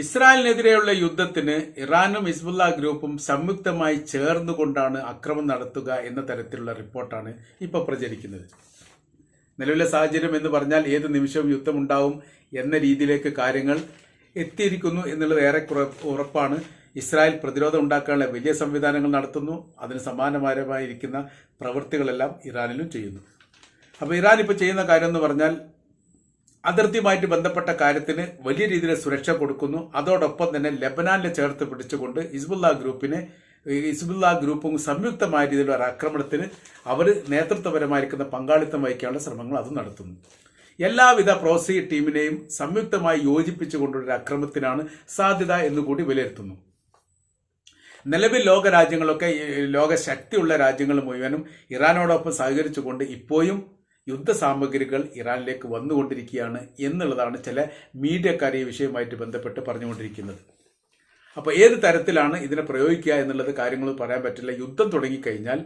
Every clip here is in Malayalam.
ഇസ്രായേലിനെതിരെയുള്ള യുദ്ധത്തിന് ഇറാനും ഹിസ്ബുല്ല ഗ്രൂപ്പും സംയുക്തമായി ചേർന്നുകൊണ്ടാണ് അക്രമം നടത്തുക എന്ന തരത്തിലുള്ള റിപ്പോർട്ടാണ് ഇപ്പോൾ പ്രചരിക്കുന്നത്. നിലവിലെ സാഹചര്യം എന്ന് പറഞ്ഞാൽ ഏത് നിമിഷവും യുദ്ധമുണ്ടാവും എന്ന രീതിയിലേക്ക് കാര്യങ്ങൾ എത്തിയിരിക്കുന്നു എന്നുള്ളത് ഏറെ ഉറപ്പാണ്. ഇസ്രായേൽ പ്രതിരോധം ഉണ്ടാക്കാനുള്ള വലിയ സംവിധാനങ്ങൾ നടത്തുന്നു. അതിന് സമാനമായിരിക്കുന്ന പ്രവൃത്തികളെല്ലാം ഇറാനിലും ചെയ്യുന്നു. അപ്പോൾ ഇറാൻ ഇപ്പോൾ ചെയ്യുന്ന കാര്യം എന്ന് പറഞ്ഞാൽ അതിർത്തിയുമായിട്ട് ബന്ധപ്പെട്ട കാര്യത്തിന് വലിയ രീതിയിൽ സുരക്ഷ കൊടുക്കുന്നു. അതോടൊപ്പം തന്നെ ലെബനാനിലെ ചേർത്ത് പിടിച്ചുകൊണ്ട് ഹിസ്ബുല്ല ഗ്രൂപ്പിനെ ഹിസ്ബുല്ല ഗ്രൂപ്പും സംയുക്തമായ രീതിയിലുള്ള ഒരു ആക്രമണത്തിന് അവർ നേതൃത്വപരമായിരിക്കുന്ന പങ്കാളിത്തം വഹിക്കാനുള്ള ശ്രമങ്ങൾ അത് നടത്തുന്നു. എല്ലാവിധ പ്രോസി ടീമിനെയും സംയുക്തമായി യോജിപ്പിച്ചുകൊണ്ടുള്ള അക്രമത്തിനാണ് സാധ്യത എന്നുകൂടി വിലയിരുത്തുന്നു. നിലവിൽ ലോക രാജ്യങ്ങളൊക്കെ ലോക ശക്തിയുള്ള രാജ്യങ്ങൾ മുഴുവനും ഇറാനോടൊപ്പം സഹകരിച്ചുകൊണ്ട് ഇപ്പോഴും യുദ്ധസാമഗ്രികൾ ഇറാനിലേക്ക് വന്നുകൊണ്ടിരിക്കുകയാണ് എന്നുള്ളതാണ് ചില മീഡിയക്കാർ ഈ വിഷയവുമായിട്ട് ബന്ധപ്പെട്ട് പറഞ്ഞുകൊണ്ടിരിക്കുന്നത്. അപ്പോൾ ഏത് തരത്തിലാണ് ഇതിനെ പ്രയോഗിക്കുക എന്നുള്ളത് കാര്യങ്ങൾ പറയാൻ പറ്റില്ല. യുദ്ധം തുടങ്ങിക്കഴിഞ്ഞാൽ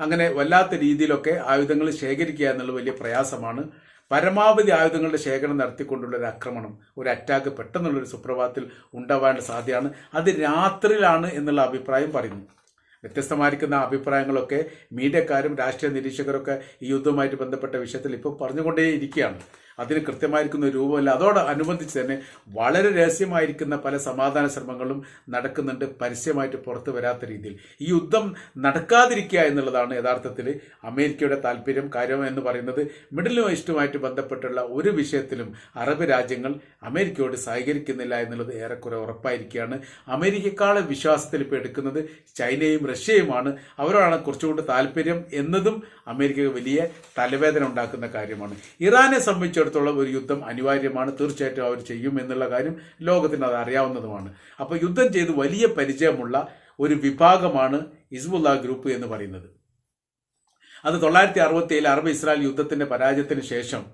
അങ്ങനെ വല്ലാത്ത രീതിയിലൊക്കെ ആയുധങ്ങൾ ശേഖരിക്കുക എന്നുള്ള വലിയ പ്രയാസമാണ്. പരമാവധി ആയുധങ്ങളുടെ ശേഖരണം നടത്തിക്കൊണ്ടുള്ള ഒരു ആക്രമണം ഒരു അറ്റാക്ക് പെട്ടെന്നുള്ളൊരു സുപ്രഭാതത്തിൽ ഉണ്ടാവാനുള്ള സാധ്യതയാണ്. അത് രാത്രിയിലാണ് എന്നുള്ള അഭിപ്രായം പറയുന്നു. വ്യത്യസ്തമായിരിക്കുന്ന അഭിപ്രായങ്ങളൊക്കെ മീഡിയക്കാരും രാഷ്ട്രീയ നിരീക്ഷകരൊക്കെ ഈ യുദ്ധവുമായിട്ട് ബന്ധപ്പെട്ട വിഷയത്തിൽ ഇപ്പോൾ പറഞ്ഞുകൊണ്ടേയിരിക്കുകയാണ്. അതിന് കൃത്യമായിരിക്കുന്ന രൂപമല്ല. അതോടനുബന്ധിച്ച് തന്നെ വളരെ രഹസ്യമായിരിക്കുന്ന പല സമാധാന ശ്രമങ്ങളും നടക്കുന്നുണ്ട്. പരസ്യമായിട്ട് പുറത്തു വരാത്ത രീതിയിൽ. ഈ യുദ്ധം നടക്കാതിരിക്കുക എന്നുള്ളതാണ് യഥാർത്ഥത്തിൽ അമേരിക്കയുടെ താല്പര്യം കാര്യം എന്ന് പറയുന്നത്. മിഡിൽ ഈസ്റ്റുമായിട്ട് ബന്ധപ്പെട്ടുള്ള ഒരു വിഷയത്തിലും അറബ് രാജ്യങ്ങൾ അമേരിക്കയോട് സഹകരിക്കുന്നില്ല എന്നുള്ളത് ഏറെക്കുറെ ഉറപ്പായിരിക്കുകയാണ്. അമേരിക്കക്കാളെ വിശ്വാസത്തിൽ ഇപ്പോൾ എടുക്കുന്നത് ചൈനയും റഷ്യയുമാണ്. അവരോടാണ് കുറച്ചുകൂടി താല്പര്യം എന്നതും അമേരിക്കക്ക് വലിയ തലവേദന ഉണ്ടാക്കുന്ന കാര്യമാണ്. ഇറാനെ സംബന്ധിച്ചിടത്തോളം ഒരു യുദ്ധം അനിവാര്യമാണ് തീർച്ചയായിട്ടും അവർ ചെയ്യും എന്നുള്ള കാര്യം ലോകത്തിന് അത് അറിയാവുന്നതുമാണ്. അപ്പോൾ യുദ്ധം ചെയ്ത് വലിയ പരിചയമുള്ള ഒരു വിഭാഗമാണ് ഹിസ്ബുല്ല ഗ്രൂപ്പ് എന്ന് പറയുന്നത്. അത് തൊള്ളായിരത്തി അറുപത്തി ഏഴിൽ അറബ് ഇസ്രായേൽ യുദ്ധത്തിന്റെ പരാജയത്തിന് ശേഷം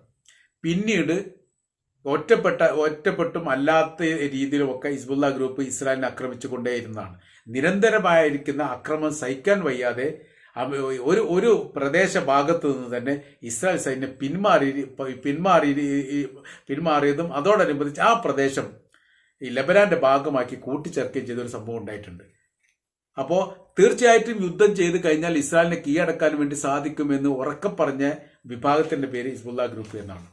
പിന്നീട് ഒറ്റപ്പെട്ട ഒറ്റപ്പെട്ടും അല്ലാത്ത രീതിയിലുമൊക്കെ ഹിസ്ബുല്ല ഗ്രൂപ്പ് ഇസ്രായേലിനെ ആക്രമിച്ചുകൊണ്ടേയിരുന്നതാണ്. നിരന്തരമായിരിക്കുന്ന അക്രമം സഹിക്കാൻ വയ്യാതെ ഒരു ഒരു പ്രദേശ ഭാഗത്തു നിന്ന് തന്നെ ഇസ്രായേൽ സൈന്യം പിന്മാറി പിന്മാറി പിന്മാറിയതും അതോടനുബന്ധിച്ച് ആ പ്രദേശം ഈ ലബനാന്റെ ഭാഗമാക്കി കൂട്ടിച്ചേർക്കുകയും ചെയ്തൊരു സംഭവം ഉണ്ടായിട്ടുണ്ട്. അപ്പോൾ തീർച്ചയായിട്ടും യുദ്ധം ചെയ്ത് കഴിഞ്ഞാൽ ഇസ്രായേലിനെ കീഴടക്കാൻ വേണ്ടി സാധിക്കുമെന്ന് ഉറക്കം പറഞ്ഞ വിഭാഗത്തിന്റെ പേര് ഹിസ്ബുല്ല ഗ്രൂപ്പ് എന്നാണ്.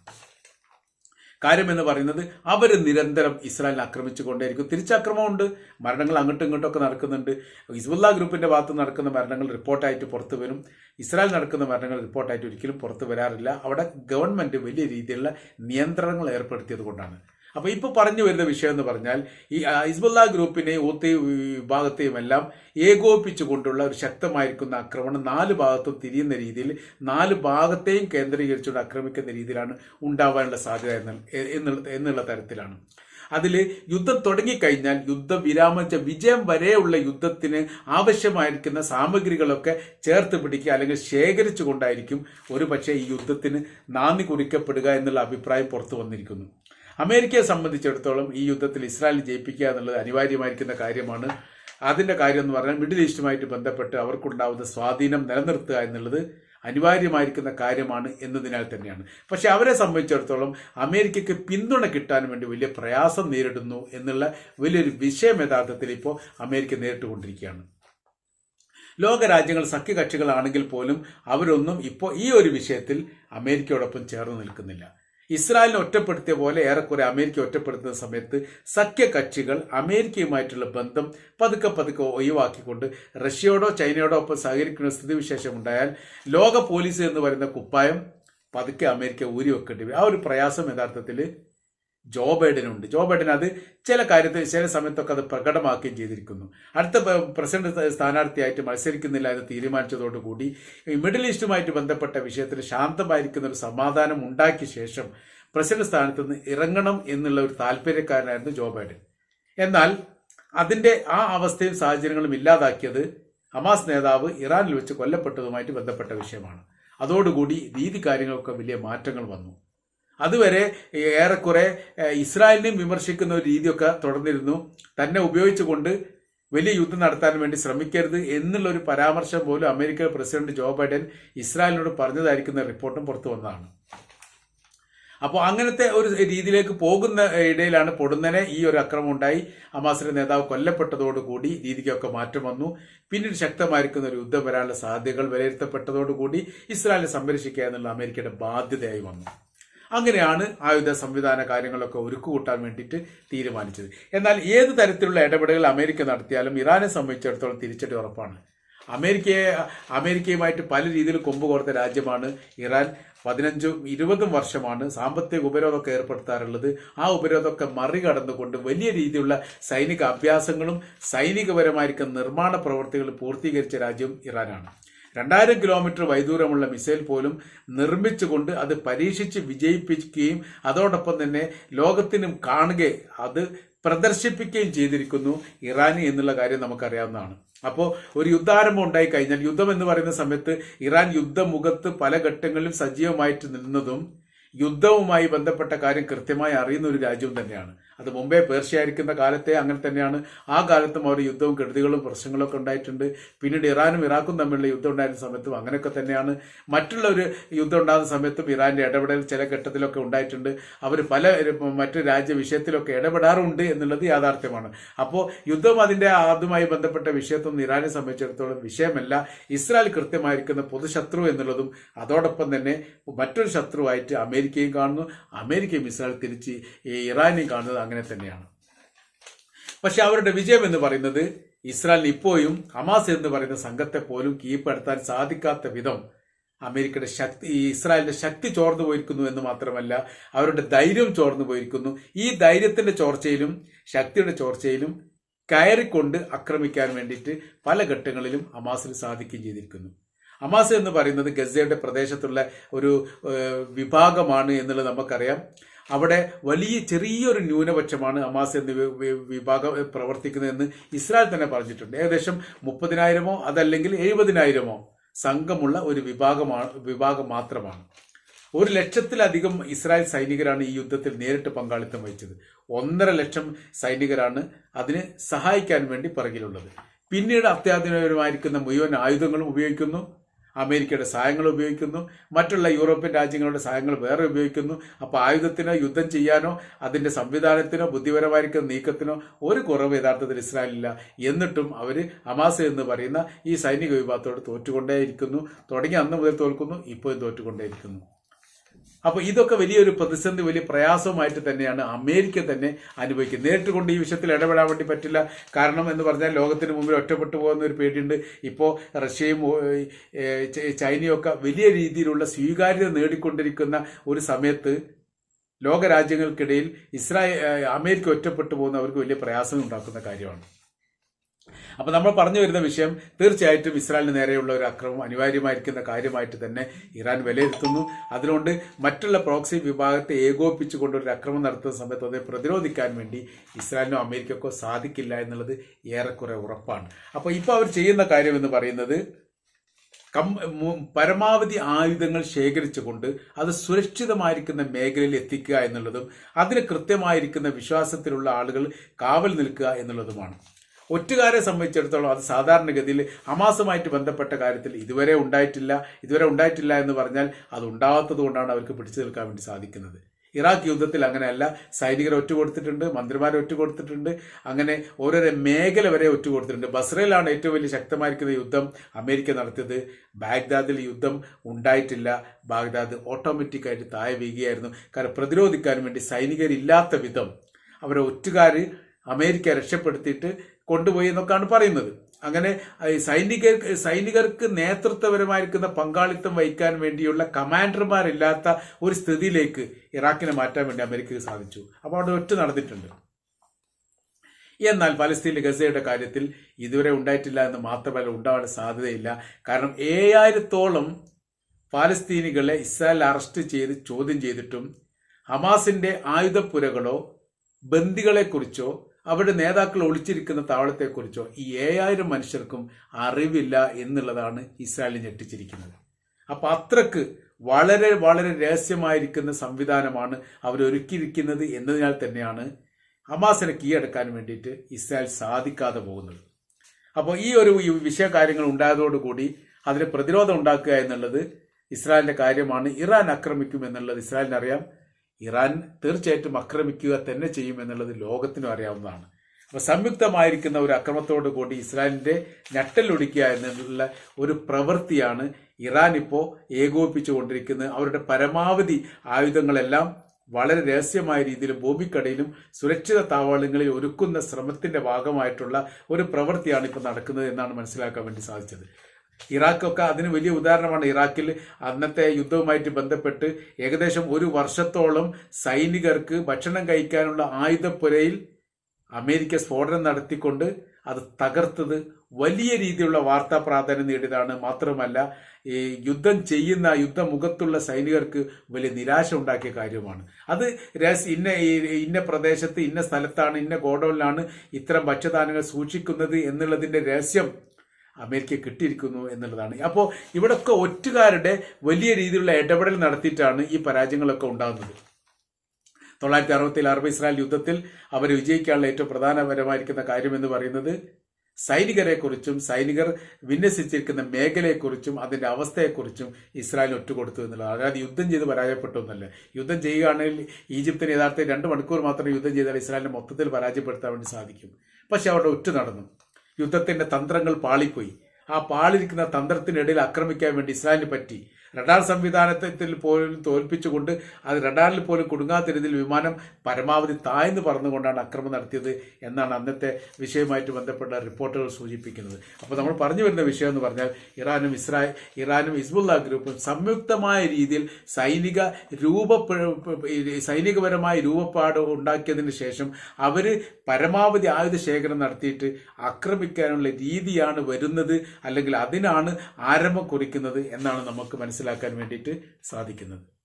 കാര്യം എന്ന് പറയുന്നത് അവർ നിരന്തരം ഇസ്രായേലിനെ ആക്രമിച്ചുകൊണ്ടേയിരിക്കും തിരിച്ചാക്രമണമുണ്ട് മരണങ്ങൾ അങ്ങോട്ടും ഇങ്ങോട്ടും ഒക്കെ നടക്കുന്നുണ്ട്. ഹിസ്ബുല്ല ഗ്രൂപ്പിന്റെ ഭാഗത്ത് നടക്കുന്ന മരണങ്ങൾ റിപ്പോർട്ടായിട്ട് പുറത്തു വരും. ഇസ്രായേൽ നടക്കുന്ന മരണങ്ങൾ റിപ്പോർട്ടായിട്ട് ഒരിക്കലും പുറത്തു വരാറില്ല. അവിടെ ഗവൺമെന്റ് വലിയ രീതിയിലുള്ള നിയന്ത്രണങ്ങൾ ഏർപ്പെടുത്തിയത് കൊണ്ടാണ്. അപ്പോൾ ഇപ്പോൾ പറഞ്ഞു വരുന്ന വിഷയം എന്ന് പറഞ്ഞാൽ ഈ ഹിസ്ബുല്ല ഗ്രൂപ്പിനെയും ഊത്തി വിഭാഗത്തെയും എല്ലാം ഏകോപിപ്പിച്ചുകൊണ്ടുള്ള ഒരു ശക്തമായിരിക്കുന്ന ആക്രമണം നാല് ഭാഗത്തും തിരിയുന്ന രീതിയിൽ നാല് ഭാഗത്തെയും കേന്ദ്രീകരിച്ചുകൊണ്ട് ആക്രമിക്കുന്ന രീതിയിലാണ് ഉണ്ടാവാനുള്ള സാധ്യത എന്നുള്ള എന്നുള്ള തരത്തിലാണ്. അതിൽ യുദ്ധം തുടങ്ങിക്കഴിഞ്ഞാൽ യുദ്ധ വിരാമിച്ച വിജയം വരെയുള്ള യുദ്ധത്തിന് ആവശ്യമായിരിക്കുന്ന സാമഗ്രികളൊക്കെ ചേർത്ത് പിടിക്കുക അല്ലെങ്കിൽ ശേഖരിച്ചു കൊണ്ടായിരിക്കും ഒരു പക്ഷേ ഈ യുദ്ധത്തിന് നാന്ദി കുറിക്കപ്പെടുക എന്നുള്ള അഭിപ്രായം പുറത്തു വന്നിരിക്കുന്നു. അമേരിക്കയെ സംബന്ധിച്ചിടത്തോളം ഈ യുദ്ധത്തിൽ ഇസ്രായേൽ ജയിപ്പിക്കുക എന്നുള്ളത് അനിവാര്യമായിരിക്കുന്ന കാര്യമാണ്. അതിന്റെ കാര്യം എന്ന് പറഞ്ഞാൽ മിഡിൽ ഈസ്റ്റുമായിട്ട് ബന്ധപ്പെട്ട് അവർക്കുണ്ടാവുന്ന സ്വാധീനം നിലനിർത്തുക എന്നുള്ളത് അനിവാര്യമായിരിക്കുന്ന കാര്യമാണ് എന്നതിനാൽ തന്നെയാണ്. പക്ഷെ അവരെ സംബന്ധിച്ചിടത്തോളം അമേരിക്കയ്ക്ക് പിന്തുണ കിട്ടാൻ വേണ്ടി വലിയ പ്രയാസം നേരിടുന്നു എന്നുള്ള വലിയൊരു വിഷയം യഥാർത്ഥത്തിൽ ഇപ്പോൾ അമേരിക്ക നേരിട്ടുകൊണ്ടിരിക്കുകയാണ്. ലോകരാജ്യങ്ങൾ സഖ്യകക്ഷികളാണെങ്കിൽ പോലും അവരൊന്നും ഇപ്പോൾ ഈ ഒരു വിഷയത്തിൽ അമേരിക്കയോടൊപ്പം ചേർന്ന് നിൽക്കുന്നില്ല. ഇസ്രായേലിനെ ഒറ്റപ്പെടുത്തിയ പോലെ ഏറെക്കുറെ അമേരിക്ക ഒറ്റപ്പെടുത്തുന്ന സമയത്ത് സഖ്യകക്ഷികൾ അമേരിക്കയുമായിട്ടുള്ള ബന്ധം പതുക്കെ പതുക്കെ ഒഴിവാക്കിക്കൊണ്ട് റഷ്യയോടോ ചൈനയോടോ ഒപ്പം സഹകരിക്കുന്ന സ്ഥിതിവിശേഷം ഉണ്ടായാൽ ലോക പോലീസ് എന്ന് പറയുന്ന കുപ്പായം പതുക്കെ അമേരിക്ക ഊരി വെക്കേണ്ടി വരും. ആ ഒരു പ്രയാസം യഥാർത്ഥത്തിൽ ജോ ബൈഡനുണ്ട് ജോ ബൈഡൻ അത് ചില കാര്യത്തിൽ ചില സമയത്തൊക്കെ അത് പ്രകടമാക്കുകയും ചെയ്തിരിക്കുന്നു. അടുത്ത പ്രസിഡന്റ് സ്ഥാനാർത്ഥിയായിട്ട് മത്സരിക്കുന്നില്ല എന്ന് തീരുമാനിച്ചതോടുകൂടി മിഡിൽ ഈസ്റ്റുമായിട്ട് ബന്ധപ്പെട്ട വിഷയത്തിൽ ശാന്തമായിരിക്കുന്ന ഒരു സമാധാനം ഉണ്ടാക്കിയ ശേഷം പ്രസിഡന്റ് സ്ഥാനത്ത് നിന്ന് ഇറങ്ങണം എന്നുള്ള ഒരു താല്പര്യക്കാരനായിരുന്നു ജോ ബൈഡൻ എന്നാൽ അതിന്റെ ആ അവസ്ഥയും സാഹചര്യങ്ങളും ഇല്ലാതാക്കിയത് ഹമാസ് നേതാവ് ഇറാനിൽ വെച്ച് കൊല്ലപ്പെട്ടതുമായിട്ട് ബന്ധപ്പെട്ട വിഷയമാണ്. അതോടുകൂടി രീതി കാര്യങ്ങളൊക്കെ വലിയ മാറ്റങ്ങൾ വന്നു. അതുവരെ ഏറെക്കുറെ ഇസ്രായേലിനെയും വിമർശിക്കുന്ന ഒരു രീതിയൊക്കെ തുടർന്നിരുന്നു. തന്നെ ഉപയോഗിച്ചുകൊണ്ട് വലിയ യുദ്ധം നടത്താൻ വേണ്ടി ശ്രമിക്കരുത് എന്നുള്ള ഒരു പരാമർശം പോലും അമേരിക്കൻ പ്രസിഡന്റ് ജോ ബൈഡൻ ഇസ്രായേലിനോട് പറഞ്ഞതായിരിക്കുന്ന റിപ്പോർട്ടും പുറത്തു വന്നതാണ്. അപ്പോൾ അങ്ങനത്തെ ഒരു രീതിയിലേക്ക് പോകുന്ന ഇടയിലാണ് പൊടുന്നനെ ഈ ഒരു അക്രമം ഉണ്ടായി. അമാസിന്റെ നേതാവ് കൊല്ലപ്പെട്ടതോടുകൂടി രീതിക്കൊക്കെ മാറ്റം വന്നു. പിന്നീട് ശക്തമായിരിക്കുന്ന ഒരു യുദ്ധം വരാനുള്ള സാധ്യതകൾ വിലയിരുത്തപ്പെട്ടതോടുകൂടി ഇസ്രായേലിനെ സംരക്ഷിക്കുക എന്നുള്ള അമേരിക്കയുടെ ബാധ്യതയായി വന്നു. അങ്ങനെയാണ് ആയുധ സംവിധാന കാര്യങ്ങളൊക്കെ ഒരുക്കുകൂട്ടാൻ വേണ്ടിയിട്ട് തീരുമാനിച്ചത്. എന്നാൽ ഏത് തരത്തിലുള്ള ഇടപെടലുകൾ അമേരിക്ക നടത്തിയാലും ഇറാനെ സംബന്ധിച്ചിടത്തോളം തിരിച്ചടി ഉറപ്പാണ്. അമേരിക്കയെ അമേരിക്കയുമായിട്ട് പല രീതിയിൽ കൊമ്പ് കോർത്ത രാജ്യമാണ് ഇറാൻ. പതിനഞ്ചും ഇരുപതും വർഷമാണ് സാമ്പത്തിക ഉപരോധമൊക്കെ ഏർപ്പെടുത്താറുള്ളത്. ആ ഉപരോധമൊക്കെ മറികടന്നുകൊണ്ട് വലിയ രീതിയിലുള്ള സൈനിക അഭ്യാസങ്ങളും സൈനികപരമായിരിക്കുന്ന നിർമ്മാണ പ്രവർത്തികൾ പൂർത്തീകരിച്ച രാജ്യം ഇറാനാണ്. രണ്ടായിരം കിലോമീറ്റർ വൈദൂരമുള്ള മിസൈൽ പോലും നിർമ്മിച്ചുകൊണ്ട് അത് പരീക്ഷിച്ച് വിജയിപ്പിക്കുകയും അതോടൊപ്പം തന്നെ ലോകത്തിനും കാണുക അത് പ്രദർശിപ്പിക്കുകയും ചെയ്തിരിക്കുന്നു ഇറാന് എന്നുള്ള കാര്യം നമുക്കറിയാവുന്നതാണ്. അപ്പോൾ ഒരു യുദ്ധാരംഭം ഉണ്ടായി കഴിഞ്ഞാൽ യുദ്ധം എന്ന് പറയുന്ന സമയത്ത് ഇറാൻ യുദ്ധമുഖത്ത് പല ഘട്ടങ്ങളിലും സജീവമായിട്ട് നിന്നതും യുദ്ധവുമായി ബന്ധപ്പെട്ട കാര്യം കൃത്യമായി അറിയുന്ന ഒരു രാജ്യവും തന്നെയാണ്. അത് മുമ്പേ പേർഷ്യയായിരിക്കുന്ന കാലത്തെ അങ്ങനെ തന്നെയാണ്. ആ കാലത്തും അവർ യുദ്ധവും കെടുതികളും പ്രശ്നങ്ങളൊക്കെ ഉണ്ടായിട്ടുണ്ട്. പിന്നീട് ഇറാനും ഇറാഖും തമ്മിലുള്ള യുദ്ധം ഉണ്ടായിരുന്ന സമയത്തും അങ്ങനെയൊക്കെ തന്നെയാണ്. മറ്റുള്ള ഒരു യുദ്ധം ഉണ്ടാകുന്ന സമയത്തും ഇറാന്റെ ഇടപെടൽ ചില ഘട്ടത്തിലൊക്കെ ഉണ്ടായിട്ടുണ്ട്. അവർ പല മറ്റു രാജ്യ വിഷയത്തിലൊക്കെ ഇടപെടാറുണ്ട് എന്നുള്ളത് യാഥാർത്ഥ്യമാണ്. അപ്പോൾ യുദ്ധം അതിന്റെ അതുമായി ബന്ധപ്പെട്ട വിഷയത്തൊന്നും ഇറാനെ സംബന്ധിച്ചിടത്തോളം വിഷയമല്ല. ഇസ്രായേൽ കൃത്യമായിരിക്കുന്ന പൊതുശത്രു എന്നുള്ളതും അതോടൊപ്പം തന്നെ മറ്റൊരു ശത്രുവായിട്ട് അമേരിക്കയും കാണുന്നു. അമേരിക്കയും ഇസ്രായേൽ തിരിച്ച് ഇറാനെയും കാണുന്നത് അങ്ങനെ തന്നെയാണ്. പക്ഷെ അവരുടെ വിജയം എന്ന് പറയുന്നത് ഇസ്രായേലിന് ഇപ്പോഴും ഹമാസ് എന്ന് പറയുന്ന സംഘത്തെ പോലും കീഴ്പ്പെടുത്താൻ സാധിക്കാത്ത വിധം അമേരിക്കയുടെ ശക്തി ഇസ്രായേലിന്റെ ശക്തി ചോർന്നു പോയിരിക്കുന്നു എന്ന് മാത്രമല്ല അവരുടെ ധൈര്യം ചോർന്നു പോയിരിക്കുന്നു. ഈ ധൈര്യത്തിന്റെ ചോർച്ചയിലും ശക്തിയുടെ ചോർച്ചയിലും കയറിക്കൊണ്ട് ആക്രമിക്കാൻ വേണ്ടിയിട്ട് പല ഘട്ടങ്ങളിലും ഹമാസിന് സാധിക്കുകയും ചെയ്തിരിക്കുന്നു. ഹമാസ് എന്ന് പറയുന്നത് ഗസയുടെ പ്രദേശത്തുള്ള ഒരു വിഭാഗമാണ് എന്നുള്ളത് നമുക്കറിയാം. അവിടെ വലിയ ചെറിയൊരു ന്യൂനപക്ഷമാണ് ഹമാസ് എന്ന വിഭാഗം പ്രവർത്തിക്കുന്നതെന്ന് ഇസ്രായേൽ തന്നെ പറഞ്ഞിട്ടുണ്ട്. ഏകദേശം മുപ്പതിനായിരമോ അതല്ലെങ്കിൽ എഴുപതിനായിരമോ സംഘമുള്ള ഒരു വിഭാഗമാണ് വിഭാഗം മാത്രമാണ്. ഒരു ലക്ഷത്തിലധികം ഇസ്രായേൽ സൈനികരാണ് ഈ യുദ്ധത്തിൽ നേരിട്ട് പങ്കാളിത്തം വഹിച്ചത്. ഒന്നര ലക്ഷം സൈനികരാണ് അതിന് സഹായിക്കാൻ വേണ്ടി പിറകിലുള്ളത്. പിന്നീട് അത്യാധുനികമായിരിക്കുന്ന മുഴുവൻ ആയുധങ്ങളും ഉപയോഗിക്കുന്നു. അമേരിക്കയുടെ സഹായങ്ങൾ ഉപയോഗിക്കുന്നു. മറ്റുള്ള യൂറോപ്യൻ രാജ്യങ്ങളുടെ സഹായങ്ങൾ വേറെ ഉപയോഗിക്കുന്നു. അപ്പോൾ ആയുധത്തിനോ യുദ്ധം ചെയ്യാനോ അതിന്റെ സംവിധാനത്തിനോ ബുദ്ധിപരമായിരിക്കുന്ന നീക്കത്തിനോ ഒരു കുറവ് യഥാർത്ഥത്തിൽ ഇസ്രായേലില്ല എന്നിട്ടും അവർ ഹമാസ് എന്ന് പറയുന്ന ഈ സൈനിക വിഭാഗത്തോട് തോറ്റുകൊണ്ടേയിരിക്കുന്നു. തുടങ്ങി അന്ന് മുതൽ തോൽക്കുന്നു ഇപ്പോഴും തോറ്റുകൊണ്ടേയിരിക്കുന്നു. അപ്പോൾ ഇതൊക്കെ വലിയൊരു പ്രതിസന്ധി വലിയ പ്രയാസവുമായിട്ട് തന്നെയാണ് അമേരിക്ക തന്നെ അനുഭവിക്കുന്നത്. നേരിട്ട് കൊണ്ട് ഈ വിഷയത്തിൽ ഇടപെടാൻ വേണ്ടി പറ്റില്ല. കാരണം എന്ന് പറഞ്ഞാൽ ലോകത്തിന് മുമ്പിൽ ഒറ്റപ്പെട്ടു പോകുന്ന ഒരു പേടിയുണ്ട്. ഇപ്പോൾ റഷ്യയും ഏഹ്, ഏഹ്, ചൈനയും ഒക്കെ വലിയ രീതിയിലുള്ള സ്വീകാര്യത നേടിക്കൊണ്ടിരിക്കുന്ന ഒരു സമയത്ത് ലോകരാജ്യങ്ങൾക്കിടയിൽ ഇസ്രായേൽ അമേരിക്ക ഒറ്റപ്പെട്ടു പോകുന്ന അവർക്ക് വലിയ പ്രയാസം ഉണ്ടാക്കുന്ന കാര്യമാണ്. അപ്പൊ നമ്മൾ പറഞ്ഞു വരുന്ന വിഷയം തീർച്ചയായിട്ടും ഇസ്രായേലിന് നേരെയുള്ള ഒരു അക്രമം അനിവാര്യമായിരിക്കുന്ന കാര്യമായിട്ട് തന്നെ ഇറാൻ വിലയിരുത്തുന്നു. അതുകൊണ്ട് മറ്റുള്ള പ്രോക്സി വിഭാഗത്തെ ഏകോപിപ്പിച്ചുകൊണ്ട് ഒരു അക്രമം നടത്തുന്ന സമയത്ത് അതിനെ പ്രതിരോധിക്കാൻ വേണ്ടി ഇസ്രായേലിനോ അമേരിക്കക്കോ സാധിക്കില്ല എന്നുള്ളത് ഏറെക്കുറെ ഉറപ്പാണ്. അപ്പോൾ ഇപ്പോൾ അവർ ചെയ്യുന്ന കാര്യം എന്ന് പറയുന്നത് കം പരമാവധി ആയുധങ്ങൾ ശേഖരിച്ചുകൊണ്ട് അത് സുരക്ഷിതമായിരിക്കുന്ന മേഖലയിൽ എത്തിക്കുക എന്നുള്ളതും അതിന് കൃത്യമായിരിക്കുന്ന വിശ്വാസത്തിലുള്ള ആളുകൾ കാവൽ നിൽക്കുക എന്നുള്ളതുമാണ്. ഒറ്റുകാരെ സംബന്ധിച്ചിടത്തോളം അത് സാധാരണഗതിയിൽ ഹമാസുമായിട്ട് ബന്ധപ്പെട്ട കാര്യത്തിൽ ഇതുവരെ ഉണ്ടായിട്ടില്ല ഇതുവരെ ഉണ്ടായിട്ടില്ല എന്ന് പറഞ്ഞാൽ അത് ഉണ്ടാകാത്തത് കൊണ്ടാണ് അവർക്ക് പിടിച്ചു നിൽക്കാൻ വേണ്ടി സാധിക്കുന്നത്. ഇറാഖ് യുദ്ധത്തിൽ അങ്ങനെയല്ല. സൈനികരെ ഒറ്റ കൊടുത്തിട്ടുണ്ട് മന്ത്രിമാരെ ഒറ്റ കൊടുത്തിട്ടുണ്ട് അങ്ങനെ ഓരോരോ മേഖല വരെ ഒറ്റ കൊടുത്തിട്ടുണ്ട് ബസ്രയിലാണ് ഏറ്റവും വലിയ ശക്തമായിരിക്കുന്ന യുദ്ധം അമേരിക്ക നടത്തിയത്. ബാഗ്ദാദിൽ യുദ്ധം ഉണ്ടായിട്ടില്ല. ബാഗ്ദാദ് ഓട്ടോമാറ്റിക്കായിട്ട് താഴെ വീഴുകയായിരുന്നു. കാരണം പ്രതിരോധിക്കാൻ വേണ്ടി സൈനികരില്ലാത്ത വിധം അവരെ ഒറ്റുകാർ അമേരിക്ക രക്ഷപ്പെടുത്തിയിട്ട് കൊണ്ടുപോയി എന്നൊക്കെയാണ് പറയുന്നത്. അങ്ങനെ സൈനികർ സൈനികർക്ക് നേതൃത്വപരമായിരിക്കുന്ന പങ്കാളിത്തം വഹിക്കാൻ വേണ്ടിയുള്ള കമാൻഡർമാരില്ലാത്ത ഒരു സ്ഥിതിയിലേക്ക് ഇറാഖിനെ മാറ്റാൻ വേണ്ടി അമേരിക്കക്ക് സാധിച്ചു. അപ്പോൾ അവിടെ ഒറ്റ നടന്നിട്ടുണ്ട്. എന്നാൽ പലസ്തീനിലെ ഗസയുടെ കാര്യത്തിൽ ഇതുവരെ ഉണ്ടായിട്ടില്ല എന്ന് മാത്രമല്ല ഉണ്ടാവാൻ സാധ്യതയില്ല. കാരണം ഏഴായിരത്തോളം പാലസ്തീനികളെ ഇസ്രായേൽ അറസ്റ്റ് ചെയ്ത് ചോദ്യം ചെയ്തിട്ടും ഹമാസിന്റെ ആയുധപ്പുരകളോ ബന്ദികളെക്കുറിച്ചോ അവരുടെ നേതാക്കൾ ഒളിച്ചിരിക്കുന്ന താവളത്തെക്കുറിച്ചോ ഈ ഏഴായിരം മനുഷ്യർക്കും അറിവില്ല എന്നുള്ളതാണ് ഇസ്രായേലിൽ ഞെട്ടിച്ചിരിക്കുന്നത്. അപ്പൊ അത്രയ്ക്ക് വളരെ വളരെ രഹസ്യമായിരിക്കുന്ന സംവിധാനമാണ് അവരൊരുക്കിയിരിക്കുന്നത് എന്നതിനാൽ തന്നെയാണ് ഹമാസിനെ കീഴടക്കാൻ വേണ്ടിയിട്ട് ഇസ്രായേൽ സാധിക്കാതെ പോകുന്നത്. അപ്പോൾ ഈ ഒരു വിഷയ കാര്യങ്ങൾ ഉണ്ടായതോടുകൂടി അതിന് പ്രതിരോധം ഉണ്ടാക്കുക എന്നുള്ളത് ഇസ്രായേലിന്റെ കാര്യമാണ്. ഇറാൻ ആക്രമിക്കും എന്നുള്ളത് ഇസ്രായേലിന് അറിയാം ഇറാൻ തീർച്ചയായിട്ടും ആക്രമിക്കുക തന്നെ ചെയ്യും എന്നുള്ളത് ലോകത്തിനും അറിയാവുന്നതാണ്. അപ്പോൾ സംയുക്തമായിരിക്കുന്ന ഒരു അക്രമത്തോടു കൂടി ഇസ്രായേലിന്റെ ഞെട്ടലൊടിക്കുക എന്നുള്ള ഒരു പ്രവൃത്തിയാണ് ഇറാൻ ഇപ്പോൾ ഏകോപിപ്പിച്ചുകൊണ്ടിരിക്കുന്നത്. അവരുടെ പരമാവധി ആയുധങ്ങളെല്ലാം വളരെ രഹസ്യമായ രീതിയിൽ ഭൂമിക്കടയിലും സുരക്ഷിത താവളങ്ങളിൽ ഒരുക്കുന്ന ശ്രമത്തിന്റെ ഭാഗമായിട്ടുള്ള ഒരു പ്രവൃത്തിയാണ് ഇപ്പോൾ നടക്കുന്നത് എന്നാണ് മനസ്സിലാക്കാൻ വേണ്ടി സാധിച്ചത്. ഇറാഖൊക്കെ അതിന് വലിയ ഉദാഹരണമാണ്. ഇറാഖിൽ അന്നത്തെ യുദ്ധവുമായിട്ട് ബന്ധപ്പെട്ട് ഏകദേശം ഒരു വർഷത്തോളം സൈനികർക്ക് ഭക്ഷണം കഴിക്കാനുള്ള ആയുധപ്പുരയിൽ അമേരിക്ക സ്ഫോടനം നടത്തിക്കൊണ്ട് അത് തകർത്തത് വലിയ രീതിയിലുള്ള വാർത്താ പ്രാധാന്യം നേടിയതാണ്. മാത്രമല്ല ഈ യുദ്ധം ചെയ്യുന്ന യുദ്ധമുഖത്തുള്ള സൈനികർക്ക് വലിയ നിരാശ ഉണ്ടാക്കിയ കാര്യമാണ്. അത് രഹസ്യ ഇന്ന ഇന്ന പ്രദേശത്ത് ഇന്ന സ്ഥലത്താണ് ഇന്ന ഗോഡൌണിലാണ് ഇത്തരം ഭക്ഷ്യധാന്യങ്ങൾ സൂക്ഷിക്കുന്നത് എന്നുള്ളതിന്റെ രഹസ്യം അമേരിക്ക കിട്ടിയിരിക്കുന്നു എന്നുള്ളതാണ്. അപ്പോൾ ഇവിടൊക്കെ ഒറ്റുകാരുടെ വലിയ രീതിയിലുള്ള ഇടപെടൽ നടത്തിയിട്ടാണ് ഈ പരാജയങ്ങളൊക്കെ ഉണ്ടാകുന്നത്. തൊള്ളായിരത്തി അറുപത്തിൽ അറബ് ഇസ്രായേൽ യുദ്ധത്തിൽ അവർ വിജയിക്കാനുള്ള ഏറ്റവും പ്രധാനപരമായിരിക്കുന്ന കാര്യം എന്ന് പറയുന്നത് സൈനികരെ കുറിച്ചും സൈനികർ വിന്യസിച്ചിരിക്കുന്ന മേഖലയെക്കുറിച്ചും അതിന്റെ അവസ്ഥയെക്കുറിച്ചും ഇസ്രായേൽ ഒറ്റുകൊടുത്തു എന്നുള്ളത് അതായത് യുദ്ധം ചെയ്ത് പരാജയപ്പെട്ടു എന്നല്ല. യുദ്ധം ചെയ്യുകയാണെങ്കിൽ ഈജിപ്തിന് യഥാർത്ഥത്തിൽ രണ്ട് മണിക്കൂർ മാത്രം യുദ്ധം ചെയ്താൽ ഇസ്രായേലിനെ മൊത്തത്തിൽ പരാജയപ്പെടുത്താൻ വേണ്ടി സാധിക്കും. പക്ഷെ അവരുടെ ഒറ്റ നടന്നു. യുദ്ധത്തിന്റെ തന്ത്രങ്ങൾ പാളിപ്പോയി. ആ പാളിരിക്കുന്ന തന്ത്രത്തിനിടയിൽ ആക്രമിക്കാൻ വേണ്ടി ഇസ്രായേലിന് പറ്റി റഡാർ സംവിധാനത്തിൽ പോലും തോൽപ്പിച്ചുകൊണ്ട് അത് റഡാറിൽ പോലും കുടുങ്ങാത്ത രീതിയിൽ വിമാനം പരമാവധി താഴ്ന്നു പറന്നുകൊണ്ടാണ് അക്രമം നടത്തിയത് എന്നാണ് അന്നത്തെ വിഷയവുമായിട്ട് ബന്ധപ്പെട്ട റിപ്പോർട്ടുകൾ സൂചിപ്പിക്കുന്നത്. അപ്പോൾ നമ്മൾ പറഞ്ഞു വരുന്ന വിഷയം എന്ന് പറഞ്ഞാൽ ഇറാനും ഇസ്രായേൽ ഇറാനും ഹിസ്ബുള്ള ഗ്രൂപ്പും സംയുക്തമായ രീതിയിൽ സൈനിക രൂപ സൈനികപരമായ രൂപപ്പാട് ഉണ്ടാക്കിയതിന് ശേഷം അവർ പരമാവധി ആയുധ ശേഖരം നടത്തിയിട്ട് ആക്രമിക്കാനുള്ള രീതിയാണ് വരുന്നത് അല്ലെങ്കിൽ അതിനാണ് ആരംഭം കുറിക്കുന്നത് എന്നാണ് നമുക്ക് മനസ്സിലാക്കാൻ വേണ്ടിയിട്ട് സാധിക്കുന്നത്.